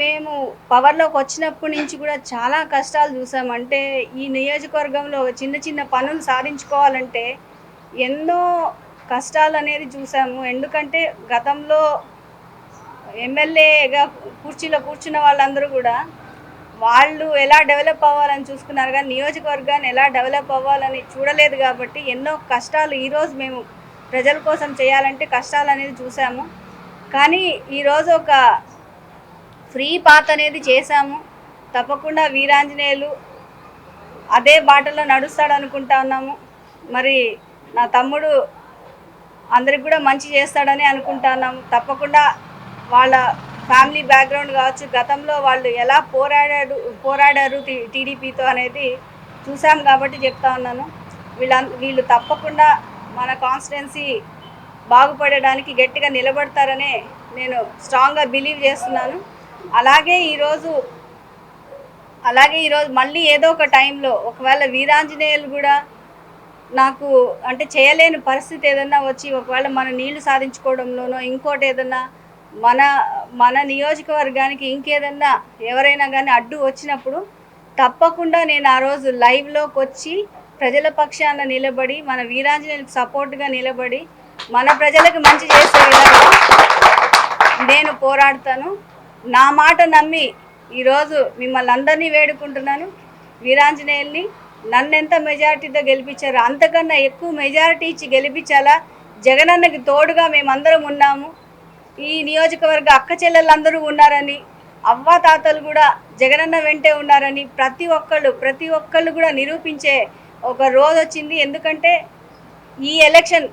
మేము పవర్లోకి వచ్చినప్పటి నుంచి కూడా చాలా కష్టాలు చూసాం. అంటే ఈ నియోజకవర్గంలో చిన్న చిన్న పనులు సాధించుకోవాలంటే ఎన్నో కష్టాలు అనేది చూసాము. ఎందుకంటే గతంలో ఎమ్మెల్యేగా కుర్చీలో కూర్చున్న వాళ్ళందరూ కూడా వాళ్ళు ఎలా డెవలప్ అవ్వాలని చూసుకున్నారు. కానీ నియోజకవర్గాన్ని ఎలా డెవలప్ అవ్వాలని చూడలేదు కాబట్టి ఎన్నో కష్టాలు ఈరోజు మేము ప్రజల కోసం చేయాలంటే కష్టాలు అనేది చూసాము. కానీ ఈరోజు ఒక ఫ్రీ పాత్ అనేది చేశాము. తప్పకుండా వీరాంజనేయులు అదే బాటలో నడుస్తాడు అనుకుంటా ఉన్నాము. మరి నా తమ్ముడు అందరికి కూడా మంచి చేస్తాడని అనుకుంటున్నాము తప్పకుండా వాళ్ళ ఫ్యామిలీ బ్యాక్గ్రౌండ్ కావచ్చు గతంలో వాళ్ళు ఎలా పోరాడారు పోరాడారు టీడీపీతో అనేది చూసాం కాబట్టి చెప్తా ఉన్నాను. వీళ్ళ వీళ్ళు తప్పకుండా మన కాన్స్టిట్యున్సీ బాగుపడడానికి గట్టిగా నిలబడతారనే నేను స్ట్రాంగ్గా బిలీవ్ చేస్తున్నాను. అలాగే ఈరోజు అలాగే ఈరోజు మళ్ళీ ఏదో ఒక టైంలో ఒకవేళ వీరాంజనేయులు కూడా నాకు అంటే చేయలేని పరిస్థితి ఏదన్నా వచ్చి ఒకవేళ మన నీళ్ళు సాధించుకోవడంలోనో ఇంకోటి ఏదన్నా మన మన నియోజకవర్గానికి ఇంకేదన్నా ఎవరైనా కానీ అడ్డు వచ్చినప్పుడు తప్పకుండా నేను ఆ రోజు లైవ్లోకి వచ్చి ప్రజల పక్షాన నిలబడి మన వీరాంజనేయులకు సపోర్ట్గా నిలబడి మన ప్రజలకు మంచి చేసే విధంగా నేను పోరాడతాను. నా మాట నమ్మి ఈరోజు మిమ్మల్ని అందరినీ వేడుకుంటున్నాను. వీరాంజనేయుల్ని నన్ను ఎంత మెజారిటీతో గెలిపించారో అంతకన్నా ఎక్కువ మెజారిటీ ఇచ్చి గెలిపించాలా? జగనన్నకి తోడుగా మేమందరం ఉన్నాము. ఈ నియోజకవర్గ అక్క చెల్లెళ్ళందరూ ఉన్నారని అవ్వ తాతలు కూడా జగనన్న వెంటే ఉన్నారని ప్రతి ఒక్కళ్ళు ప్రతి ఒక్కళ్ళు కూడా నిరూపించే ఒక రోజు వచ్చింది. ఎందుకంటే ఈ ఎలక్షన్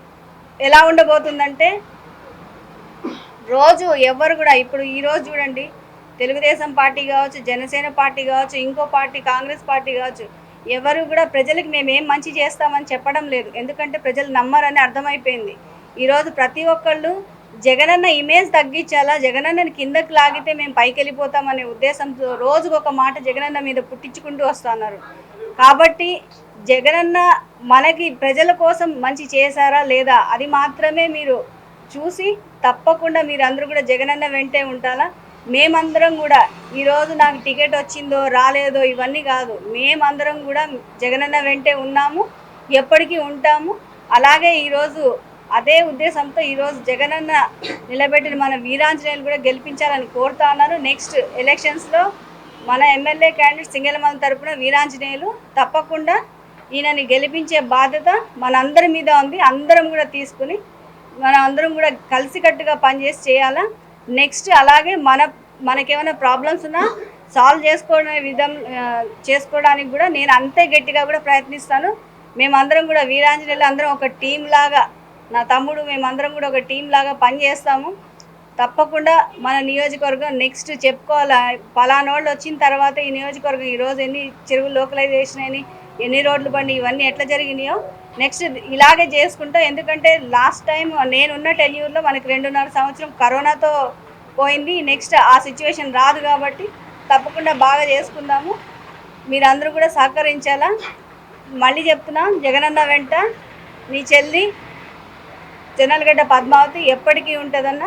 ఎలా ఉండబోతుందంటే రోజు ఎవరు కూడా ఇప్పుడు ఈరోజు చూడండి తెలుగుదేశం పార్టీ కావచ్చు జనసేన పార్టీ కావచ్చు ఇంకో పార్టీ కాంగ్రెస్ పార్టీ కావచ్చు ఎవరు కూడా ప్రజలకు మేము ఏం మంచి చేస్తామని చెప్పడం లేదు. ఎందుకంటే ప్రజలు నమ్మరని అర్థమైపోయింది. ఈరోజు ప్రతి ఒక్కళ్ళు జగనన్న ఇమేజ్ తగ్గించాలా జగనన్నని కిందకు లాగితే మేము పైకి వెళ్ళిపోతామనే ఉద్దేశంతో రోజుకు ఒక మాట జగనన్న మీద పుట్టించుకుంటూ వస్తున్నారు. కాబట్టి జగనన్న మనకి ప్రజల కోసం మంచి చేశారా లేదా అది మాత్రమే మీరు చూసి తప్పకుండా మీరందరూ కూడా జగనన్న వెంటే ఉంటారా? మేమందరం కూడా ఈరోజు నాకు టికెట్ వచ్చిందో రాలేదో ఇవన్నీ కాదు. మేమందరం కూడా జగనన్న వెంటే ఉన్నాము ఎప్పటికీ ఉంటాము. అలాగే ఈరోజు అదే ఉద్దేశంతో ఈరోజు జగనన్న నిలబెట్టిన మన వీరాంజనేయులు కూడా గెలిపించాలని కోరుతా ఉన్నాను నెక్స్ట్ ఎలక్షన్స్లో మన ఎమ్మెల్యే క్యాండిడేట్ సింగలమల తరపున వీరాంజనేయులు తప్పకుండా ఈయనని గెలిపించే బాధ్యత మనందరి మీద ఉంది. అందరం కూడా తీసుకుని మనం అందరం కూడా కలిసికట్టుగా పనిచేసి చేయాలా? నెక్స్ట్ అలాగే మన మనకేమైనా ప్రాబ్లమ్స్ ఉన్నా సాల్వ్ చేసుకోవడం విధం చేసుకోవడానికి కూడా నేను అంతే గట్టిగా కూడా ప్రయత్నిస్తాను. మేమందరం కూడా వీరాంజనేయులు అందరం ఒక టీం లాగా నా తమ్ముడు మేమందరం కూడా ఒక టీం లాగా పనిచేస్తాము తప్పకుండా మన నియోజకవర్గం నెక్స్ట్ చెప్పుకోవాలా? పలానోళ్ళు వచ్చిన తర్వాత ఈ నియోజకవర్గం ఈరోజు ఎన్ని చెరువులు లోకలైజేషన్ అని ఎన్ని రోడ్లు బండి ఇవన్నీ ఎట్లా జరిగినాయో నెక్స్ట్ ఇలాగే చేసుకుంటా. ఎందుకంటే లాస్ట్ టైం నేనున్న టెన్యూర్లో మనకి రెండున్నర సంవత్సరం కరోనాతో పోయింది. నెక్స్ట్ ఆ సిచ్యువేషన్ రాదు కాబట్టి తప్పకుండా బాగా చేసుకుందాము. మీరందరూ కూడా సహకరించాలా? మళ్ళీ చెప్తున్నా జగనన్న వెంట నీ చెల్లి జనల్గడ్డ పద్మావతి ఎప్పటికీ ఉంటుందన్న.